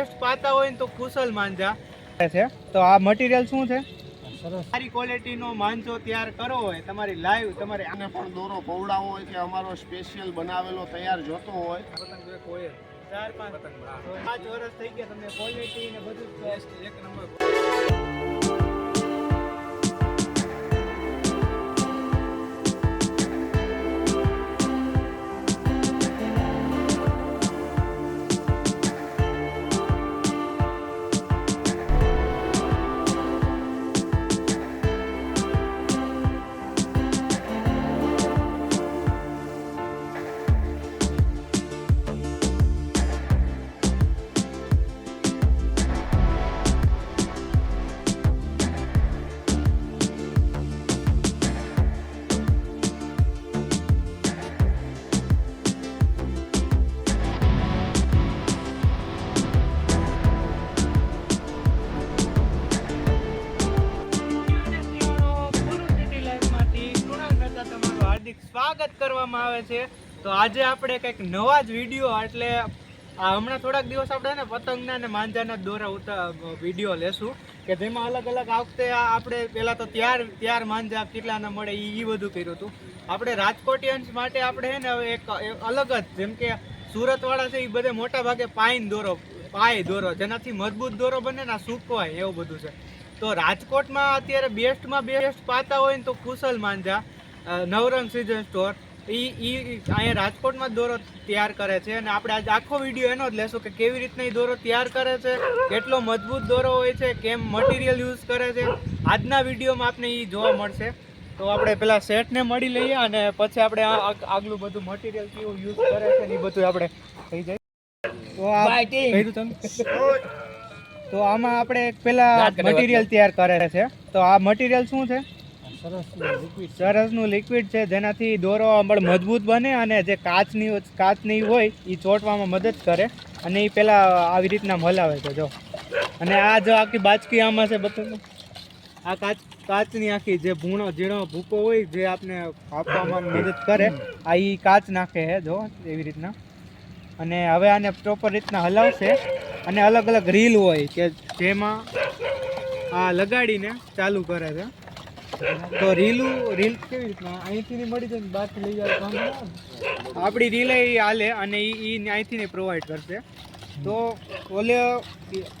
Best પાતા હોય ને તો કુશલ માંજા. છે. તો આ મટીરિયલ શું છે? સારી ક્વોલિટીનો માંજો તૈયાર કરો હોય તમારી લાઈવ તમારે આને પણ દોરો પવડાવો હોય કે અમારો સ્પેશિયલ બનાવેલો તૈયાર જોતો હોય. ચાર પાંચ. પાંચ વર્ષ થઈ ગયા તમને ક્વોલિટી ને બધું એક નંબર. સ્વાગત કરવામાં આવે છે. તો આજે આપણે કંઈક નવા જ વીડિયો એટલે આ હમણાં થોડાક દિવસ આપણે ને પતંગના ને માંજાના દોરા ઉતા વીડિયો લેશું. કે જેમાં અલગ અલગ આ વખતે આપણે પહેલાં તો ત્યાર ત્યાર માંજા કેટલાના મળે એ એ બધું કર્યું હતું. આપણે રાજકોટિયન્સ માટે આપણે હે ને એક અલગ જ, જેમ કે સુરતવાળા છે એ બધે મોટા ભાગે પાઈન દોરો પાય દોરો, જેનાથી મજબૂત દોરો બને ને સૂકવાય એવું બધું છે. તો રાજકોટમાં અત્યારે બેસ્ટમાં બેસ્ટ પાતા હોય ને તો કુશલ માંજા. નવરંગ સિઝન સ્ટોર. ઈ ઈ અહીંયા રાજકોટમાં દોરો તૈયાર કરે છે અને આપણે આજ આખો વીડિયો એનો જ લેશું કે કેવી રીતના એ દોરો તૈયાર કરે છે કેટલો મજબૂત દોરો હોય છે કેમ મટીરિયલ યુઝ કરે છે. આજના વિડીયોમાં આપણે એ જોવા મળશે. તો આપણે પેલા સેટને મળી લઈએ અને પછી આપણે આ આગલું બધું મટીરિયલ કેવું યુઝ કરે છે એ બધું આપણે થઈ જાય. તો તમે? તો આમાં આપણે પેલા મટીરિયલ તૈયાર કરે છે. તો આ મટીરિયલ શું છે? સરસનું લિક્વિડ છે, જેનાથી દોરો અમળ મજબૂત બને અને જે કાચની કાચની હોય એ ચોંટવામાં મદદ કરે. અને એ પેલા આવી રીતના હલાવે છે, જો. અને આ જો આખી બાચકી આમાં છે બધું આ કાચ કાચની આખી જે ભૂણો ઝીણો ભૂકો હોય, જે આપને આપવામાં મદદ કરે, આ એ કાચ નાખે છે, જો, એવી રીતના. અને હવે આને પ્રોપર રીતના હલાવશે. અને અલગ અલગ રીલ હોય કે જેમાં આ લગાડીને ચાલુ કરે છે. તો રીલું રીલ કેવી રીતના? અહીંથી મળી જાય બહારથી લઈ જાય. આપણી રીલે એ હાલે અને એ અહીંથી પ્રોવાઈડ કરશે. તો ઓલે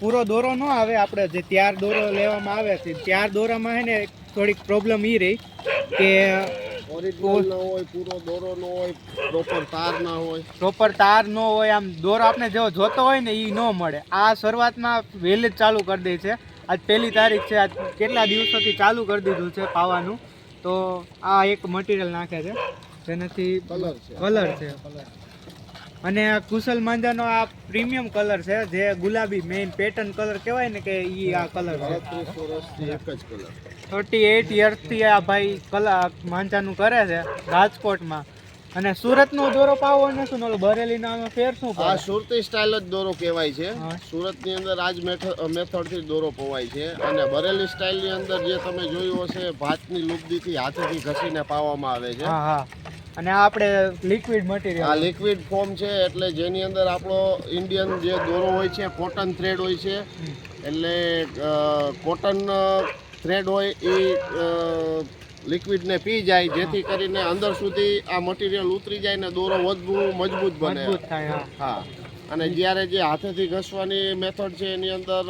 પૂરો દોરો ન આવે આપણે જે ત્યાર દોરો લેવામાં આવે છે. ત્યાર દોરામાં હે ને થોડીક પ્રોબ્લેમ એ રહી કે ઓરિજિનલ ન હોય પૂરો દોરો ન હોય પ્રોપર તાર ન હોય. પ્રોપર તાર ન હોય આમ દોરો આપણે જેવો જોતો હોય ને એ ન મળે. આ શરૂઆતમાં વહેલી જ ચાલુ કરી દે છે. આજ પહેલી તારીખ છે આજ કેટલા દિવસોથી ચાલુ કરી દીધું છે પાવાનું? તો આ એક મટીરિયલ નાખે છે જેનાથી કલર છે. કલર છે. અને આ કુશલ માંજાનો આ પ્રીમિયમ કલર છે જે ગુલાબી મેઇન પેટર્ન કલર કહેવાય ને કે ઈ આ કલર છે. એક જ કલર થર્ટી એઇટ યર્સથી આ ભાઈ કલા માંજાનું કરે છે રાજકોટમાં. અને સુરતનો દોરો પાવો ને શું ઓલો બરેલી આનો ફેર શું આ સુરતી સ્ટાઇલ જ દોરો કહેવાય છે. સુરત સુરતની અંદર આજ મેથડથી દોરો પવાય છે. અને બરેલી સ્ટાઇલની અંદર જે તમે જોયું હશે ભાતની લુગદીથી હાથેથી ઘસીને પાવામાં આવે છે. હા હા. અને આ આપણે લિક્વિડ આ લિક્વિડ ફોર્મ છે એટલે જેની અંદર આપણો ઇન્ડિયન જે દોરો હોય છે કોટન થ્રેડ હોય છે. એટલે કોટન થ્રેડ હોય એ લિક્વિડને પી જાય જેથી કરીને અંદર સુધી આ મટીરિયલ ઉતરી જાય ને દોરો વધુ મજબૂત બને. થાય હા. હા. અને જ્યારે જે હાથેથી ઘસવાની મેથડ છે એની અંદર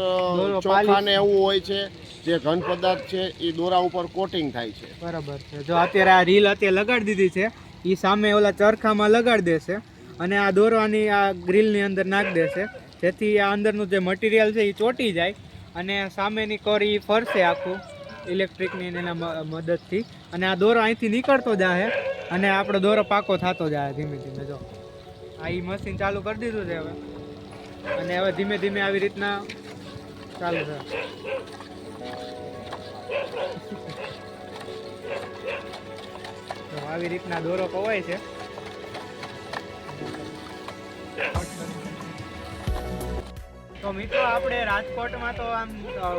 ચોખાને એવું હોય છે જે ઘન પદાર્થ છે એ દોરા ઉપર કોટિંગ થાય છે. બરાબર છે. જો અત્યારે આ રીલ અત્યારે લગાડી દીધી છે એ સામે ઓલા ચરખામાં લગાડી દેશે અને આ દોરવાની આ ગ્રીલની અંદર નાખી દેશે જેથી આ અંદરનું જે મટીરિયલ છે એ ચોંટી જાય અને સામેની કોર એ ફરશે આખું. ઇલેક્ટ્રિકની એના મદદથી. અને આ દોરો અહીંથી નીકળતો જાય અને આપણો દોરો પાકો થતો જાય ધીમે ધીમે, જો. આ એ મશીન ચાલુ કરી દીધું છે હવે. અને હવે ધીમે ધીમે આવી રીતના ચાલુ છે. આવી રીતના દોરો પવાય છે. તો મિત્રો, આપણે રાજકોટમાં તો આમ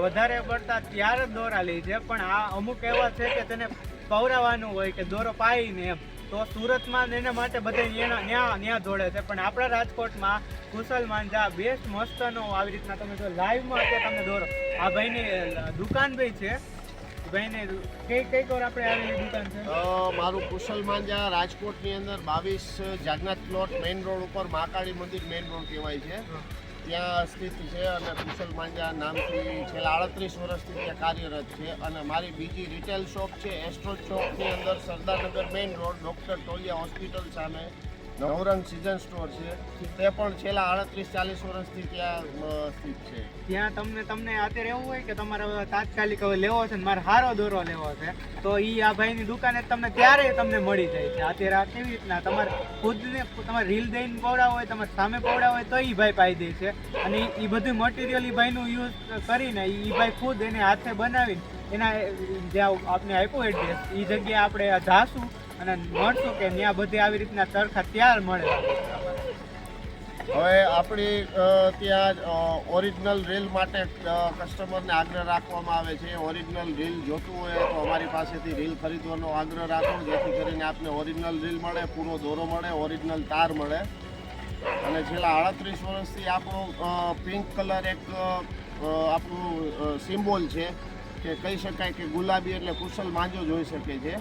વધારે પડતા ત્યારે જ દોરા લે છે પણ આ અમુક એવા છે કે તેને પવરાવાનું હોય કે દોરો પાઈને એમ. તો સુરતમાં એના માટે બધે ન્યા ન્યા જોડે છે. પણ આપણા રાજકોટમાં કુશલ માંજા બેસ્ટ મસ્તનો આવી રીતના તમે જો લાઈવમાં અત્યારે તમને દોરો. આ ભાઈની દુકાન ભાઈ છે. ભાઈને કઈ કઈ કોર આપણે આવેલી દુકાન છે. મારું કુશલ માંજા રાજકોટની અંદર બાવીસ જાગનાથ પ્લોટ મેઇન રોડ ઉપર મહાકાળી મંદિર મેઇન રોડ કહેવાય છે. ત્યાં સ્થિત છે અને કુશલ માંજા નામથી છેલ્લા આડત્રીસ વર્ષથી ત્યાં કાર્યરત છે અને મારી બીજી રિટેલ શોપ છે એસ્ટ્રો ચોકની અંદર Sardarnagar main road doctor Toliya hospital સામે નવરંગ સિઝન સ્ટોર છે. તે પણ છેલ્લા આડત્રીસ, ચાલીસ વર્ષથી ત્યાં સ્થિત છે. ત્યાં તમને તમને અત્યારે એવું હોય કે તમારે તાત્કાલિક હવે લેવો છે ને મારે હારો દોરો લેવો છે, તો એ આ ભાઈની દુકાને તમને ત્યારે તમને મળી જાય છે. અત્યારે આ કેવી રીતના તમારે ખુદને, તમારે રીલ દઈને પવડાવો હોય, તમારે સામે પવડાવો હોય, તો એ ભાઈ પાઈ દે છે. અને એ બધું મટીરિયલ એ ભાઈનું યુઝ કરીને એ ભાઈ ખુદ એને હાથે બનાવીને એના, જે આપને આપ્યું એડ્રેસ એ જગ્યાએ આપણે જાશું અને મળશું કે ત્યાં બધી આવી રીતના ચરખા ત્યાર મળે. હવે આપણી ત્યાં ઓરિજિનલ રીલ માટે કસ્ટમરને આગ્રહ રાખવામાં આવે છે. ઓરિજિનલ રીલ જોતું હોય તો અમારી પાસેથી રીલ ખરીદવાનો આગ્રહ રાખો. જેથી કરીને આપને ઓરિજિનલ રીલ મળે, પૂરો દોરો મળે ઓરિજિનલ તાર મળે. અને છેલ્લા આડત્રીસ વર્ષથી આપણો પિંક કલર એક આપણું સિમ્બોલ છે કે કહી શકાય કે ગુલાબી એટલે કુશલ માંજો જોઈ શકે છે.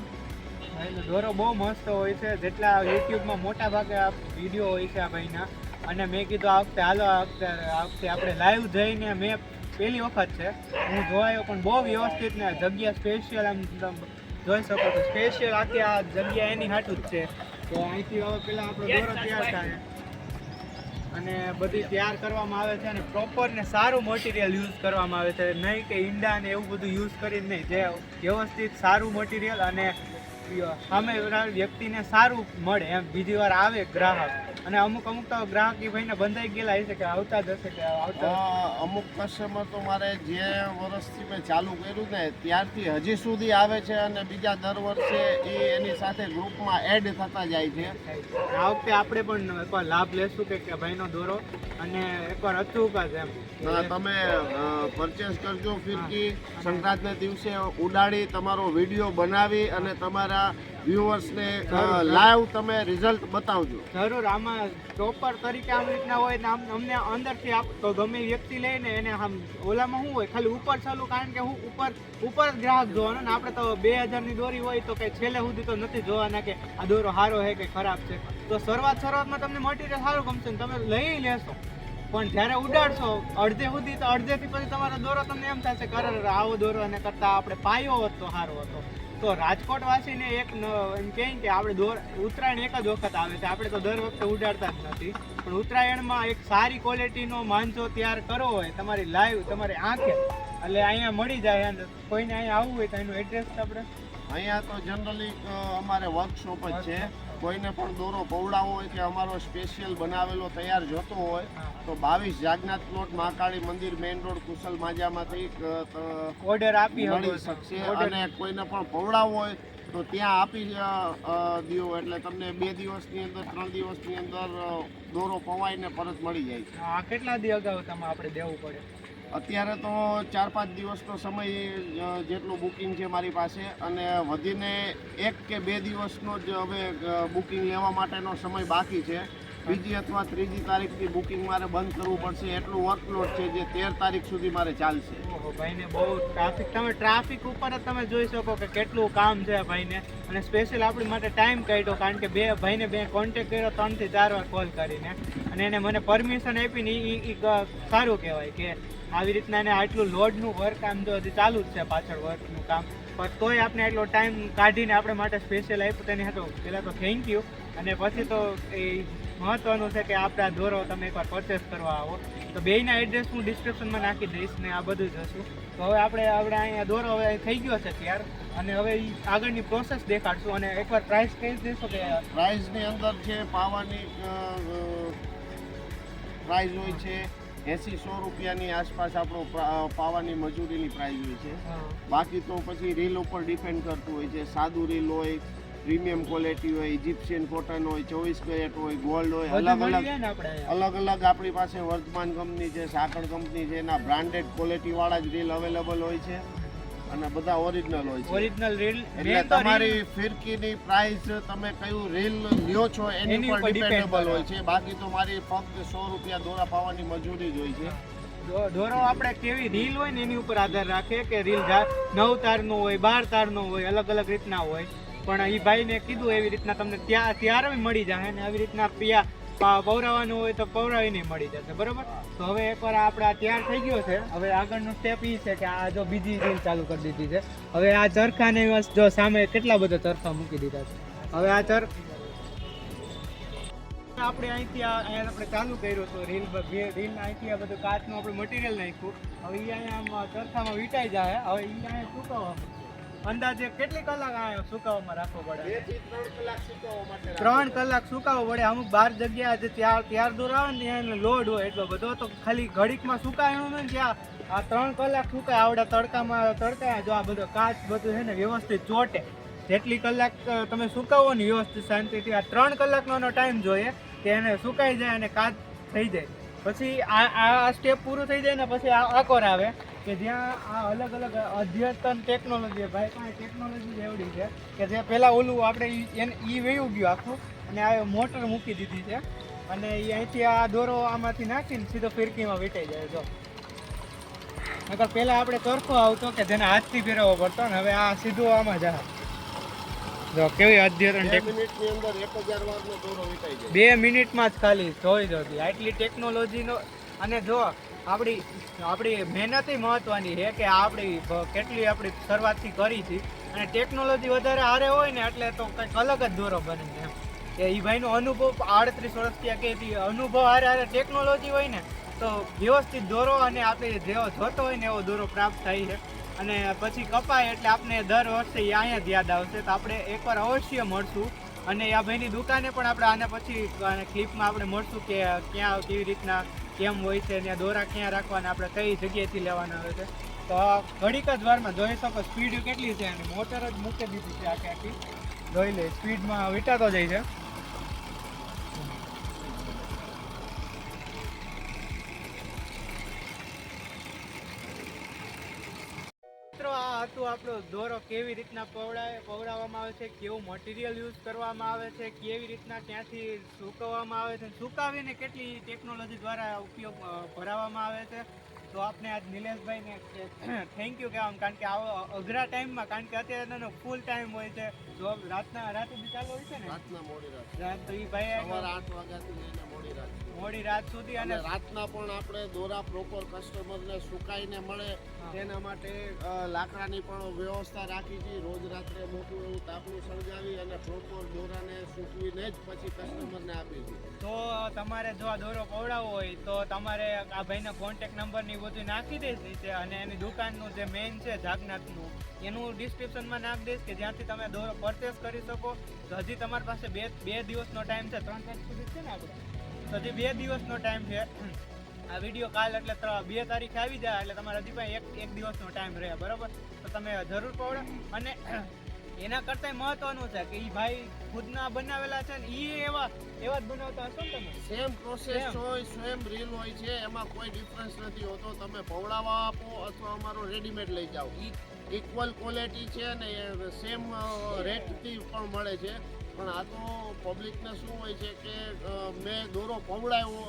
એટલે દોરો બહુ મસ્ત હોય છે. જેટલા યુટ્યુબમાં મોટા ભાગે આ વીડિયો હોય છે આ ભાઈના. અને મેં કીધું આ વખતે હાલો આ વખતે આ વખતે આપણે લાઈવ જઈને મેં પહેલી વખત છે. હું જોવાયો પણ બહુ વ્યવસ્થિત ને જગ્યા સ્પેશિયલ આમ તમે જોઈ શકો છો. સ્પેશિયલ આખી આ જગ્યા એની હાટું જ છે. તો અહીંથી હવે પેલા આપણો દોરો તૈયાર થાય. અને બધી તૈયાર કરવામાં આવે છે અને પ્રોપર ને સારું મટીરિયલ યુઝ કરવામાં આવે છે. નહીં કે ઈંડા ને એવું બધું યુઝ કરીને નહીં. જે વ્યવસ્થિત સારું મટીરિયલ અને સામે વ્યક્તિને સારું મળે એમ. બીજી વાર આવે ગ્રાહક. અને અમુક અમુક તો ગ્રાહક એ ભાઈને બંધાઈ ગયેલા હશે કે આવતા જ હશે કે આવતા અમુક કસ્ટમર તો મારે જે વર્ષથી મેં ચાલુ કર્યું ને ત્યારથી હજી સુધી આવે છે અને બીજા દર વર્ષે એ એની સાથે ગ્રુપમાં એડ થતા જાય છે. આ વખતે આપણે પણ એકવાર લાભ લેશું કે કે ભાઈનો દોરો અને એકવાર અચૂક જ એમ. તમે પરચેસ કરજો ફિરકી. સંક્રાંતના દિવસે ઉડાડી તમારો વીડિયો બનાવી અને તમારા વ્યુઅર્સને લાઈવ તમે રિઝલ્ટ બતાવજો. જરૂર આમાં ટોપર તરીકે આમ રીતના હોય ને આમ અમને અંદરથી આપ તો ગમે વ્યક્તિ લઈને એને આમ ઓલામાં શું હોય ખાલી ઉપર ચાલુ કારણ કે હું ઉપર ઉપર જ ગ્રાહક જોવાનો ને આપણે તો બે હજારની દોરી હોય તો કંઈ છેલ્લે સુધી તો નથી જોવાના કે આ દોરો સારો છે કે ખરાબ છે. તો શરૂઆત શરૂઆતમાં તમને મટીરિયલ સારું ગમશે ને તમે લઈ લેશો. પણ જ્યારે ઉડાડશો અડધે સુધી તો અડધેથી પછી તમારો દોરો તમને એમ થશે કે અરે અરે, આવો દોરો અને કરતાં આપણે પાયો હોત તો સારો હતો. તો રાજકોટ વાસીને એક એમ કહે કે આપણે દોર ઉત્તરાયણ એક જ વખત આવે છે. આપણે તો દર વખતે ઉડાડતા જ નથી. પણ ઉત્તરાયણમાં એક સારી ક્વોલિટીનો માંજો તૈયાર કરવો હોય, તમારી લાઈવ તમારી આંખે, એટલે અહીંયા મળી જાય કોઈને અહીંયા આવવું હોય તો એનું એડ્રેસ આપણે અહીંયા તો જનરલી અમારે વર્કશોપ જ છે. કોઈને પણ દોરો પવડાવો હોય કે અમારો સ્પેશિયલ બનાવેલો તૈયાર જોતો હોય તો બાવીસ જાગનાથ પ્લોટ મહાકાળી મંદિર મેઇન રોડ કુશલ માજામાંથી ઓર્ડર આપી મળી શકશે અને કોઈને પણ પવડાવવો હોય તો ત્યાં આપી દ્યો. એટલે તમને બે દિવસની અંદર ત્રણ દિવસની અંદર દોરો પવાઈને પરત મળી જાય. છે કેટલા દી અગાઉ તમે આપણે દેવું પડે? અત્યારે તો ચાર પાંચ દિવસનો સમય જેટલું બુકિંગ છે મારી પાસે અને વધીને એક કે બે દિવસનો જ હવે બુકિંગ લેવા માટેનો સમય બાકી છે. બીજી અથવા ત્રીજી તારીખથી બુકિંગ મારે બંધ કરવું પડશે. એટલું વર્કલોડ છે જે તેર તારીખ સુધી મારે ચાલશે. ઓહો ભાઈને બહુ ટ્રાફિક તમે ટ્રાફિક ઉપર જ તમે જોઈ શકો કે કેટલું કામ છે ભાઈને. અને સ્પેશિયલ આપણી માટે ટાઈમ કાઢ્યો કારણ કે બે ભાઈને બે કોન્ટેક્ટ કર્યો, ત્રણથી ચાર વાર કોલ કરીને. અને એને મને પરમિશન આપીને એ સારું કહેવાય કે આવી રીતના એને આટલું લોડનું વર્ક આમ તો હજી ચાલુ જ છે પાછળ વર્કનું કામ. પણ તોય આપણે એટલો ટાઈમ કાઢીને આપણે માટે સ્પેશિયલ આપ્યું તેની હતો પહેલાં તો થેન્ક યુ અને પછી તો એ મહત્વનું છે કે આપણા દોરો તમે એકવાર પરચેસ કરવા આવો. તો બેયના એડ્રેસ હું ડિસ્ક્રિપ્શનમાં નાખી દઈશ ને આ બધું જ હશું. તો હવે આપણે આપણે અહીંયા દોરો હવે થઈ ગયો છે ત્યાર. અને હવે આગળની પ્રોસેસ દેખાડશું અને એકવાર પ્રાઇસ કહી દેશો કે પ્રાઇઝની અંદર છે પાવાની પ્રાઇઝ હોય છે એંસી સો રૂપિયાની આસપાસ આપણો પાવાની મજૂરીની પ્રાઇઝ હોય છે. બાકી તો પછી રીલ ઉપર ડિપેન્ડ કરતું હોય છે સાદું રીલ હોય પ્રીમિયમ ક્વોલિટી હોય ઇજિપ્શિયન કોટન હોય ચોવીસ કેરેટ હોય ગોલ્ડ હોય અલગ અલગ અલગ અલગ આપણી પાસે વર્તમાન કંપની છે સાકર કંપની છે એના બ્રાન્ડેડ ક્વોલિટીવાળા જ રીલ અવેલેબલ હોય છે અને બધા ઓરિજિનલ હોય છે. ઓરિજિનલ રીલ એટલે તમારી ફિરકીની પ્રાઇસ તમે કયું રીલ લ્યો છો એની પર ડિપેન્ડેબલ હોય છે. બાકી તો મારી ફક્ત સો રૂપિયા દોરા પાવાની મજૂરી જ હોય છે. દોરો આપણે કેવી રીલ હોય ને એની ઉપર આધાર રાખે કે રીલ નવ તારનો હોય બાર તારનો હોય અલગ અલગ રીતના હોય. પણ એ ભાઈને કીધું એવી રીતના તમને ત્યાં ત્યારે મળી જાય ને આવી રીતના પિયા પૌરાવાનું હોય તો પવરાવીને મળી જશે, બરોબર? તો હવે એકવાર આપણે આ તૈયાર થઈ ગયો છે. હવે આગળનો સ્ટેપ એ છે કે આ જો બીજી રીલ ચાલુ કરી દીધી છે. હવે આ ચરખાને જો સામે કેટલા બધા ચરખા મૂકી દીધા છે. હવે આ ચર આપણે અહીંથી અહીંયા આપણે ચાલુ કર્યું હતું રીલ રીલ અહીંથી આ બધું કાચનું આપણે મટીરિયલ નાખ્યું. હવે અહીંયા ચરખામાં વીટાઈ જાય. હવે અહીંયા સુકાવવા અંદાજે કેટલી કલાક આ સુકાવવામાં રાખવો પડે? ત્રણ કલાક સુકાવવો પડે. અમુક બાર જગ્યા જે ત્યાર ત્યાર દૂર આવે ને ત્યાં લોડ હોય એટલો બધો. તો ખાલી ઘડીકમાં સુકાયણું ને ત્યાં આ ત્રણ કલાક સુકાય આવડા તડકામાં તડકા જો આ બધો કાચ બધું છે ને વ્યવસ્થિત ચોટે. જેટલી કલાક તમે સુકાવો ને વ્યવસ્થિત શાંતિથી. આ ત્રણ કલાકનો ટાઈમ જોઈએ કે એને સુકાઈ જાય અને કાચ થઈ જાય. પછી આ આ સ્ટેપ પૂરું થઈ જાય ને પછી આ આકોર આવે. કે જ્યાં આ અલગ અલગ અદ્યતન ટેકનોલોજી ભાઈ પાસે ટેકનોલોજી એવડી છે કે જે પહેલાં ઓલું આપણે એને એ વયું ગયું આખું અને આ મોટર મૂકી દીધી છે. અને એ અહીંથી આ દોરો આમાંથી નાખીને સીધો ફિરકીમાં વીંટાઈ જાય જો. નકર પહેલાં આપણે ચરખો આવતો કે જેને હાથથી ફેરવવો પડતો ને હવે આ સીધું આમાં જાય જો કેવી અદ્યતન બે અંદર એક હજાર દોરો વીટાઈ જાય. બે મિનિટમાં જ ખાલી જોઈ જોતી આટલી ટેકનોલોજીનો અને જો આપણી આપણી મહેનત મહત્વની છે કે આપણી કેટલી આપણી શરૂઆતથી કરી છે. અને ટેકનોલોજી વધારે હારે હોય ને એટલે તો કંઈક અલગ જ દોરો બને છે એમ. કે એ ભાઈનો અનુભવ આડત્રીસ વર્ષથી કે અનુભવ હારે હારે ટેકનોલોજી હોય ને તો વ્યવસ્થિત દોરો અને આપણે જેવો જોતો હોય ને એવો દોરો પ્રાપ્ત થાય છે. અને પછી કપાય એટલે આપણે દર વર્ષે અહીંયા જ યાદ આવશે. તો આપણે એકવાર અવશ્ય મળશું. અને આ ભાઈની દુકાને પણ આપણે આના પછી ક્લિપમાં આપણે મળશું કે ક્યાં, કેવી રીતના, કેમ હોય છે ને દોરા ક્યાં રાખવાના, આપણે કઈ જગ્યાએથી લેવાના આવે છે. તો ઘડીક જ વારમાં જોઈ શકો સ્પીડ કેટલી છે અને મોટર જ મૂકી દીધી છે આખી આખી. જોઈ લે, સ્પીડમાં વીટાતો જાય છે. આપણો દોરો કેવી રીતના પવડાય પવડાવવામાં આવે છે કેવું મટીરિયલ યુઝ કરવામાં આવે છે કેવી રીતના ત્યાંથી સુકવવામાં આવે છે સુકાવીને કેટલી ટેકનોલોજી દ્વારા ઉપયોગ ભરાવવામાં આવે છે. તો આપણે આજ નિલેશભાઈને થેન્ક યુ કહેવા કારણ કે આવો અઘરા ટાઈમમાં કારણ કે અત્યારે એનો ફૂલ ટાઈમ હોય છે. જોબ રાતના રાતે બી ચાલુ હોય છે ને? રાતના મોડી રાત. તો એ ભાઈ આઠ વાગ્યાથી મોડી રાત. મોડી રાત સુધી અને રાતના પણ આપણે દોરા પ્રોપર કસ્ટમરને સુકાઈને મળે. તેના માટે લાકડાની પણ વ્યવસ્થા રાખી છે રોજ રાત્રે મોટું એવું તાપણું સળગાવી અને પ્રોપર દોરાને સૂકવીને જ પછી કસ્ટમરને આપી છે તો તમારે જો આ દોરો પવડાવવો હોય તો તમારે આ ભાઈના કોન્ટેક નંબરની બધું નાખી દઈશ છે અને એની દુકાનનું જે મેઇન છે જાગનાથનું એનું ડિસ્ક્રિપ્શનમાં નાખી દઈશ કે જ્યાંથી તમે દોરો પરચેસ કરી શકો. તો હજી તમારી પાસે બે બે દિવસનો ટાઈમ છે. ત્રણ તારીખ સુધી છે ને આપણે? તો હજી બે દિવસનો ટાઈમ છે. આ વીડિયો કાલ એટલે બે તારીખે આવી જાય એટલે તમારે હજી પણ એક એક દિવસનો ટાઈમ રહે બરાબર? તો તમે જરૂર પડે અને એના કરતાંય મહત્વનું છે કે એ ભાઈ ખુદના બનાવેલા છે ને એ એવા એવા જ બનાવતા હશો ને તમે? સેમ પ્રોસેસ હોય સેમ રીલ હોય છે એમાં કોઈ ડિફરન્સ નથી હોતો. તમે ભવડાવા આપો અથવા અમારો રેડીમેડ લઈ જાઓ. ઇક્વલ ક્વોલિટી છે ને સેમ રેટથી પણ મળે છે. પણ આ તો પબ્લિકને શું હોય છે કે મેં દોરો પવડાવ્યો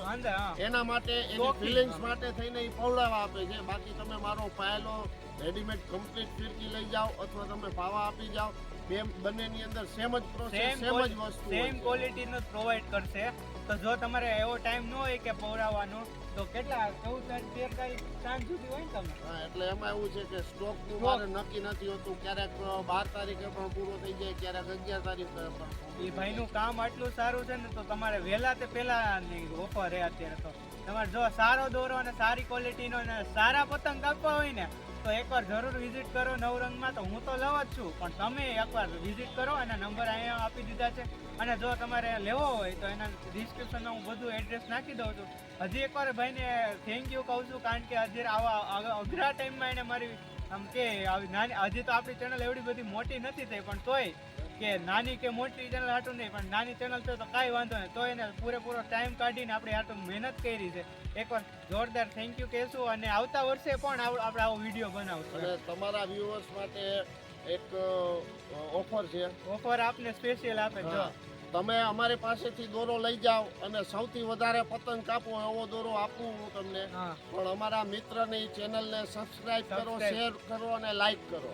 એના માટે એની ફિલિંગ્સ માટે થઈને એ પવડાવવા આપે છે. બાકી તમે મારો પાયેલો રેડીમેડ કમ્પ્લીટ ફિરકી લઈ જાઓ અથવા તમે પાવા આપી જાઓ. બે બંનેની અંદર સેમ જ પ્રોસેસ સેમ જ વસ્તુ સેમ. ક્વોલિટીનું પ્રોવાઈડ કરશે. તો જો તમારે એવો ટાઈમ ન હોય કે પવડાવવાનો તો કેટલા? ચૌદ તારીખ તેર તારીખ સાંજ સુધી હોય ને તમે હા, એટલે એમાં એવું છે કે સ્ટોકનું Stock. મારે નક્કી નથી હોતું. ક્યારેક બાર તારીખે પણ પૂરો થઈ જાય ક્યારેક અગિયાર તારીખે પણ. એ ભાઈનું કામ આટલું સારું છે ને તો તમારે વહેલા તે પહેલાની ઓફર રહે અત્યારે તો. તમારે જો સારો દોરો અને સારી ક્વોલિટીનો અને સારા પતંગ કાપવા હોય ને, તો એકવાર જરૂર વિઝિટ કરો નવરંગમાં. તો હું તો લવ જ છું, પણ તમે એકવાર વિઝિટ કરો અને નંબર અહીંયા આપી દીધા છે. અને જો તમારે લેવો હોય, તો એના ડિસ્ક્રિપ્શનમાં હું બધું એડ્રેસ નાખી દઉં છું. હજી એકવાર ભાઈને થેન્ક યુ કહું છું, કારણ કે હજી આવા આવા અઘરા ટાઈમમાં એને મારી, આમ કે, આવી નાની, હજી તો આપણી ચેનલ એવડી બધી મોટી નથી થઈ, પણ તોય કે નાની કે મોટી ચેનલ હાટું નહીં પણ નાની ચેનલ છે તો કાંઈ વાંધો નહીં. તો એને પૂરેપૂરો ટાઈમ કાઢીને આપણે હાટું મહેનત કરી છે. એકવાર જોરદાર થેન્ક યુ કહેશું અને આવતા વર્ષે પણ આપણે આવો વીડિયો બનાવશું. અને તમારા વ્યુઅર્સ માટે એક ઓફર છે. ઓફર આપને સ્પેશિયલ આપે જો. તમે અમારી પાસેથી દોરો લઈ જાઓ અને સૌથી વધારે પતંગ કાપો એવો દોરો આપું હું તમને. પણ અમારા મિત્રની ચેનલને સબસ્ક્રાઇબ કરો શેર કરો અને લાઈક કરો.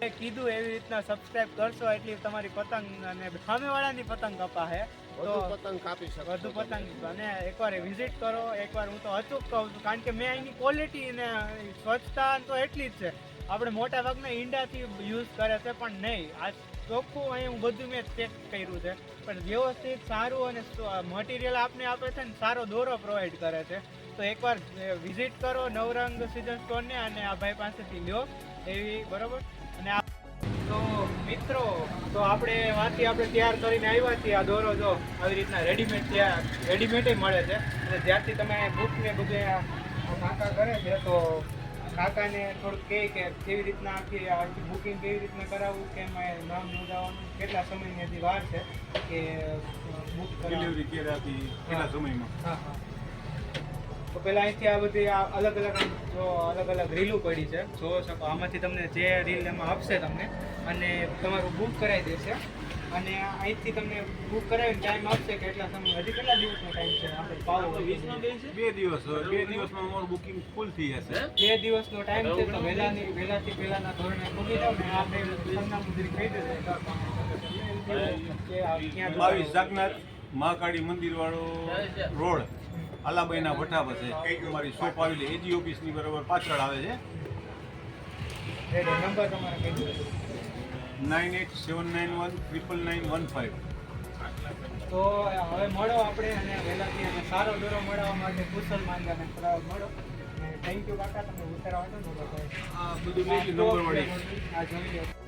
કીધું એવી રીતના સબસ્ક્રાઇબ કરશો એટલી તમારી પતંગ અને સામેવાળાની પતંગ કપાશે તો પતંગ કાપી શકો વધુ પતંગ અને એકવાર વિઝિટ કરો એકવાર હું તો અચૂક કહું છું કારણ કે મેં અહીંની ક્વોલિટી અને સ્વચ્છતા તો એટલી જ છે. આપણે મોટા ભાગના ઈંડાથી યુઝ કરે છે પણ નહીં. આ ચોખ્ખું અહીં હું બધું મેં ચેક કર્યું છે. પણ વ્યવસ્થિત સારું અને મટીરિયલ આપને આપે છે ને સારો દોરો પ્રોવાઈડ કરે છે. તો એકવાર વિઝિટ કરો નવરંગ સિઝન સ્ટોરને અને આ ભાઈ પાસેથી લ્યો. એવી બરોબર? તો મિત્રો તો આપણે વાંચી આપણે તૈયાર કરીને આવ્યા છીએ આ દોરો જો. આવી રીતના રેડીમેડ ત્યાં રેડીમેડ મળે છે. અને જ્યારથી તમે બુક ને બધું કાકા કરે છે તો કાકાને થોડુંક કહે કે કેવી રીતના આખી આખી બુકિંગ કેવી રીતના કરાવવું કે એમાં નામ નોંધાવવાનું કેટલા સમયની હજી વાર છે કે બુક ડિલિવરી કર્યાથી કેટલા સમયમાં? હા હા. તો પેલા અહીંથી આ બધી આ અલગ અલગ જો અલગ અલગ રીલું પડી છે. જોઈ શકો આમાંથી તમને જે રીલ એમાં આપશે તમને અને તમારું બુક કરાવી દેશે. અને અહીંથી તમને બુક કરાવી ટાઈમ આપશે કે એટલા સમય હજી કેટલા દિવસનો ટાઈમ છે? આપણે પાવો બે દિવસ બે દિવસમાં અમારું બુકિંગ ફૂલ થઈ જશે. બે દિવસનો ટાઈમ છે તો વહેલાની વહેલાથી પહેલાના ધોરણે પૂરી જાવ ને આપણે સરનામું કહી દેજો બાવીસ જાગનાથ મહાકાળી મંદિર વાળો રોડ. આલાબાઈના ભઠ્ઠા પાસે અમારી શોપ આવેલી એજી ઓફિસની બરાબર પાછળ આવે છે. નંબર તમારે nine eight seven nine one triple nine one five. તો હવે મળો આપણે અને વહેલાથી અને સારો દોરો મળવા માટે કુશલ માંજાને મળો. થેન્ક યુ કાકા તમે ઉતરાવો છો ને ભાઈ આ બધું નંબર મળી આ જોઈ લો.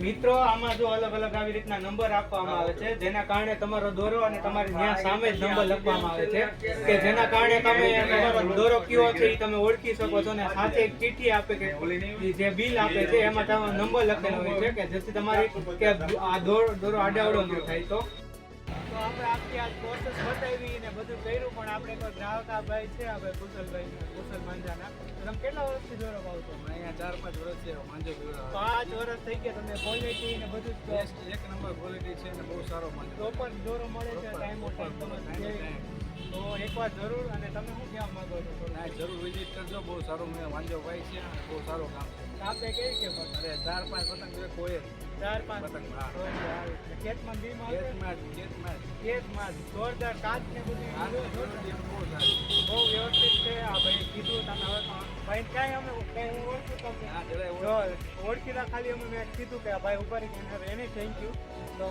મિત્રો, આમાં જો અલગ અલગ આવી રીતના નંબર આપવામાં આવે છે, જેના કારણે તમારો દોરો અને તમારી ત્યાં સામે જ નંબર લખવામાં આવે છે, કે જેના કારણે તમે દોરો કયો છે એ તમે ઓળખી શકો છો અને સાથે એક ચીઠી આપે કે જે બિલ આપે છે, એમાં તમારો નંબર લખેલો હોય છે, કે જેથી તમારી, કે આ દોરો આડાવડો ન થાય તો. તો આપણે આખી આ પ્રોસેસ બતાવી ને બધું કર્યું પણ આપણે કોઈ ગ્રાહક આ ભાઈ છે આ ભાઈ કુશલભાઈ કુશલ માંજાના તો તમે કેટલા વર્ષથી દોરો પાવ છો અહીંયા ચાર પાંચ વર્ષ છે માંજો પીવડાવે. પાંચ વર્ષ થઈ ગયા તમને ક્વોલિટી ને બધું જ બેસ્ટ એક નંબર ક્વોલિટી છે અને બહુ સારો માંજો તો પણ દોરો મળે છે ટાઈમ ઓફ ટાઈમ તમે તો એકવાર જરૂર અને તમે શું કહેવા માંગો છો? ના જરૂર વિઝિટ કરજો બહુ સારો મેં માંજો ભાઈ છે અને બહુ સારો કામ છે આપણે કેવી કે પણ અરે ચાર પાંચ પતંગ કોઈ. ચાર પાંચ. જ આવે. ખેતમાં બીમાં કેસ આવે? મેચ કેસ જોરદાર કાચ ને બધું બહુ વ્યવસ્થિત છે. આ ભાઈ કીધું તમે હવે ભાઈ ક્યાંય અમે કઈ હું ઓળખું તમને. ઓળખી. જો ઓળખીતા ખાલી અમે મેં કીધું કે આ ભાઈ ઉપર એને થેન્ક યુ તો